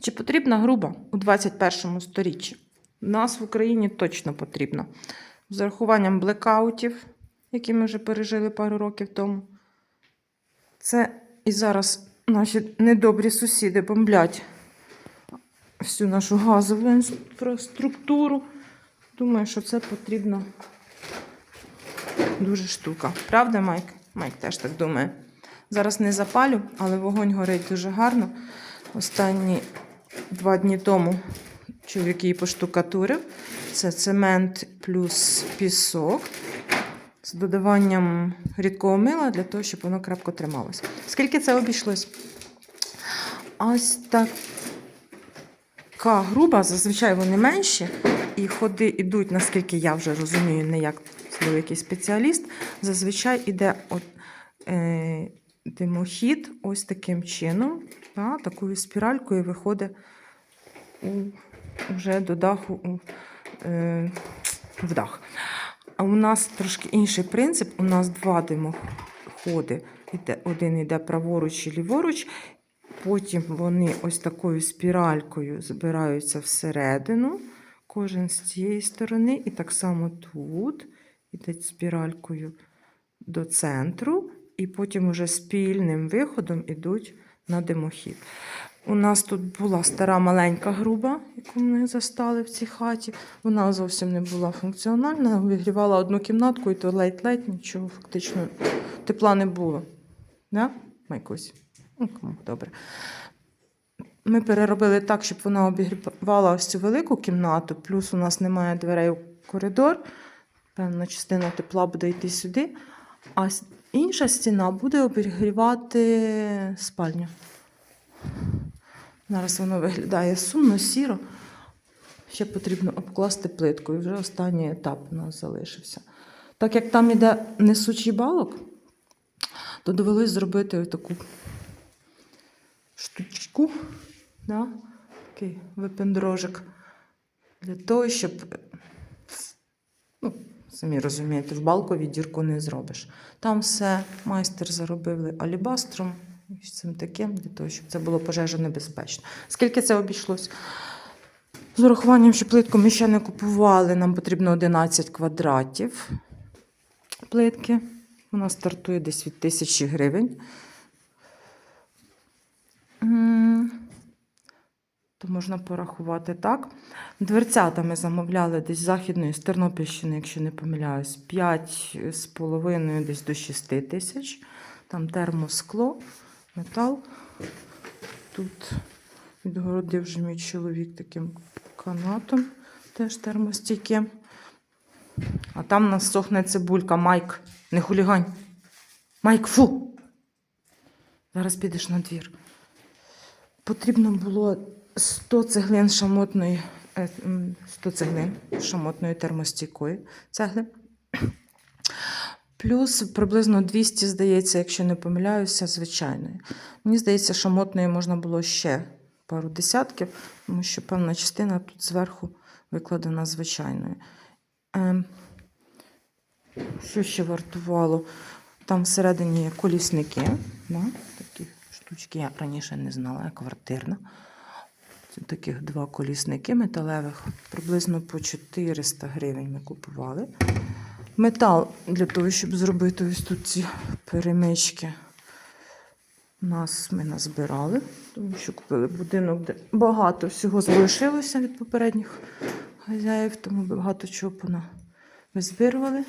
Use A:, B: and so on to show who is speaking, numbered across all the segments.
A: Чи потрібна груба у 21 сторіччі? Нас в Україні точно потрібна. З урахуванням блекаутів, які ми вже пережили пару років тому. Це і зараз наші недобрі сусіди бомблять всю нашу газову інфраструктуру. Думаю, що це потрібна дуже штука. Правда, Майк? Майк теж так думає. Зараз не запалю, але вогонь горить дуже гарно. Останні два дні тому чоловік її поштукатурив. Це цемент плюс пісок з додаванням рідкого мила для того, щоб воно крепко трималося. Скільки це обійшлось? Ось така груба, зазвичай вони менші, і ходи йдуть, наскільки я вже розумію, не як великий спеціаліст. Зазвичай іде от, е, димохід ось таким чином, та, такою спіралькою виходить вже до даху у, е, в дах. А у нас трошки інший принцип. У нас два димоходи. Один йде праворуч і ліворуч. Потім вони ось такою спіралькою збираються всередину, кожен з цієї сторони, і так само тут іде спіралькою до центру, і потім уже спільним виходом ідуть на димохід. У нас тут була стара маленька груба, яку ми застали в цій хаті. Вона зовсім не була функціональна, вигрівала одну кімнатку, і то ледь-ледь нічого фактично тепла не було. Да? Майкусь? Ну, добре. Ми переробили так, щоб вона обігрівала ось цю велику кімнату, плюс у нас немає дверей у коридор. Певна частина тепла буде йти сюди, а інша стіна буде обігрівати спальню. Зараз воно виглядає сумно, сіро. Ще потрібно обкласти плиткою. Вже останній етап у нас залишився. Так як там іде несучий балок, то довелось зробити таку штучку, да? такий випендрожик, для того, щоб, самі розумієте, в балкові дірку не зробиш. Там все майстер заробили алібастром, і цим таким, для того, щоб це було пожежонебезпечно. Скільки це обійшлось? З урахуванням, що плитку ми ще не купували, нам потрібно 11 квадратів плитки. Вона стартує десь від 1000 гривень. То можна порахувати так. Дверцята ми замовляли десь з західної з Тернопільщини, якщо не помиляюсь, 5,5 десь до 6 тисяч. Там термоскло, метал. Тут відгородив вже мій чоловік таким канатом, теж термостійким. А там у нас сохне цибулька. Майк, не хулігань. Майк, фу! Зараз підеш на двір. Потрібно було 100 цеглин шамотної, е, 100 цеглин шамотної термостійкої цегли. Плюс приблизно 200, здається, якщо не помиляюся, звичайної. Мені здається, шамотної можна було ще пару десятків, тому що певна частина тут зверху викладена звичайною. Ем, що ще вартувало? Там всередині колісники. Да? Такі штучки я раніше не знала, я квартирна. Таких два колісники металевих, приблизно по 400 гривень ми купували. Метал для того, щоб зробити ось тут ці перемички. Нас ми назбирали, тому що купили будинок, де багато всього залишилося від попередніх хазяїв, тому багато чого пона визбирували.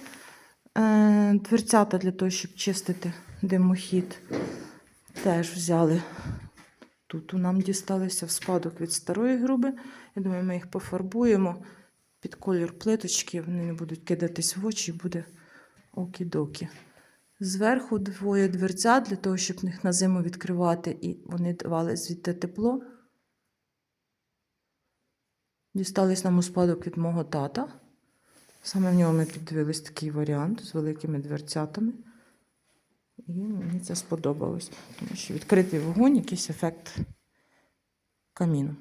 A: Е, дверцята для того, щоб чистити димохід, теж взяли. Тут нам дісталися в спадок від старої груби. Я думаю, ми їх пофарбуємо під колір плиточки, вони не будуть кидатись в очі, буде окі-докі. Зверху двоє дверцят для того, щоб їх на зиму відкривати, і вони давали звідти тепло. Дістались нам у спадок від мого тата. Саме в нього ми піддивились такий варіант з великими дверцятами. І мені це сподобалось, тому що відкритий вогонь, якийсь ефект каміну.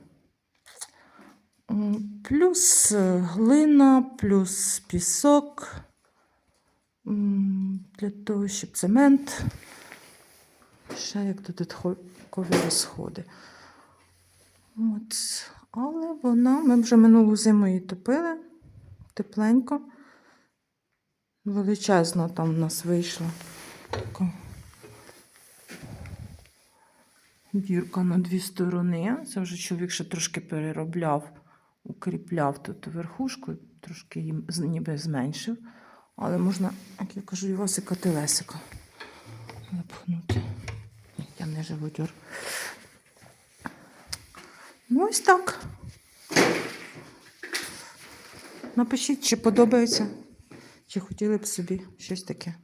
A: Плюс е, глина, плюс пісок. Для того, щоб цемент. Ще як додаткові розходи. От. Але вона, ми вже минулу зиму її топили тепленько. Величезно там в нас вийшла. Така дірка на дві сторони. Це вже чоловік ще трошки переробляв, укріпляв тут верхушку, трошки її ніби зменшив. Але можна, як я кажу, Івасика телесика запхнути. Ні, я не живодьор. Ну, ось так. Напишіть, чи подобається, чи хотіли б собі щось таке.